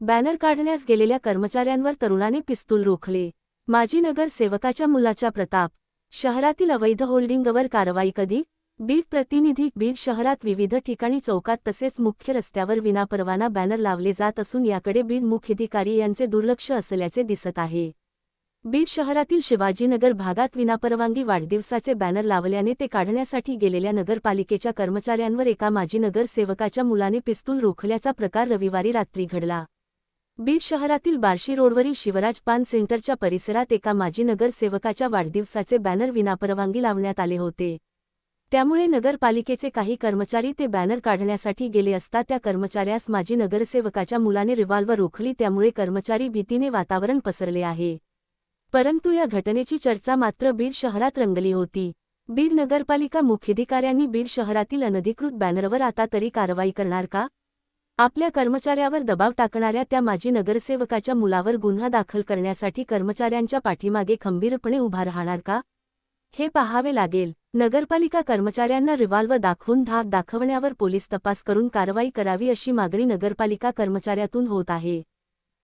Banner काढण्यास गेलेल्या कर्मचाऱ्यांवर तरुणाने पिस्तूल रोखले. माजी नगरसेवकाच्या मुलाच्या प्रताप. शहरातील अवैध होल्डिंगवर कारवाई कधी? बीड प्रतिनिधी बीड शहरात विविध ठिकाणी चौकात तसेच मुख्य रस्त्यावर विनापरवाना बॅनर लावले जात असून याकडे बीड मुख्याधिकारी यांचे दुर्लक्ष असल्याचे दिसत आहे. बीड शहरातील शिवाजीनगर भागात विनापरवानगी वाढदिवसाचे बॅनर लावल्याने ते काढण्यासाठी गेलेल्या नगरपालिकेच्या कर्मचाऱ्यांवर एका माजी नगरसेवकाच्या मुलाने पिस्तूल रोखल्याचा प्रकार रविवारी रात्री घडला. बीड शहरातील बार्शी रोडवरील शिवराज पान सेंटरच्या परिसरात एका माजी नगरसेवकाच्या वाढदिवसाचे बॅनर विनापरवानगी लावण्यात आले होते. त्यामुळे नगरपालिकेचे काही कर्मचारी ते बॅनर काढण्यासाठी गेले असता त्या कर्मचाऱ्यास माजी नगरसेवकाच्या मुलाने रिव्हॉल्वर रोखली त्यामुळे कर्मचारी भीतीने वातावरण पसरले आहे. परंतु या घटनेची चर्चा मात्र बीड शहरात रंगली होती. बीड नगरपालिका मुख्याधिकाऱ्यांनी बीड शहरातील अनधिकृत बॅनरवर आता तरी कारवाई करणार का? आपल्या कर्मचाऱ्यावर दबाव टाकणाऱ्या त्या माजी नगरसेवकाच्या मुलावर गुन्हा दाखल करण्यासाठी कर्मचाऱ्यांच्या पाठीमागे खंबीरपणे उभा राहणार का? हे पाहावे लागेल. नगरपालिका कर्मचाऱ्यांना रिव्हॉल्वर दाखवून धाक दाखवण्यावर पोलीस तपास करून कारवाई करावी अशी मागणी नगरपालिका कर्मचाऱ्यातून होत आहे.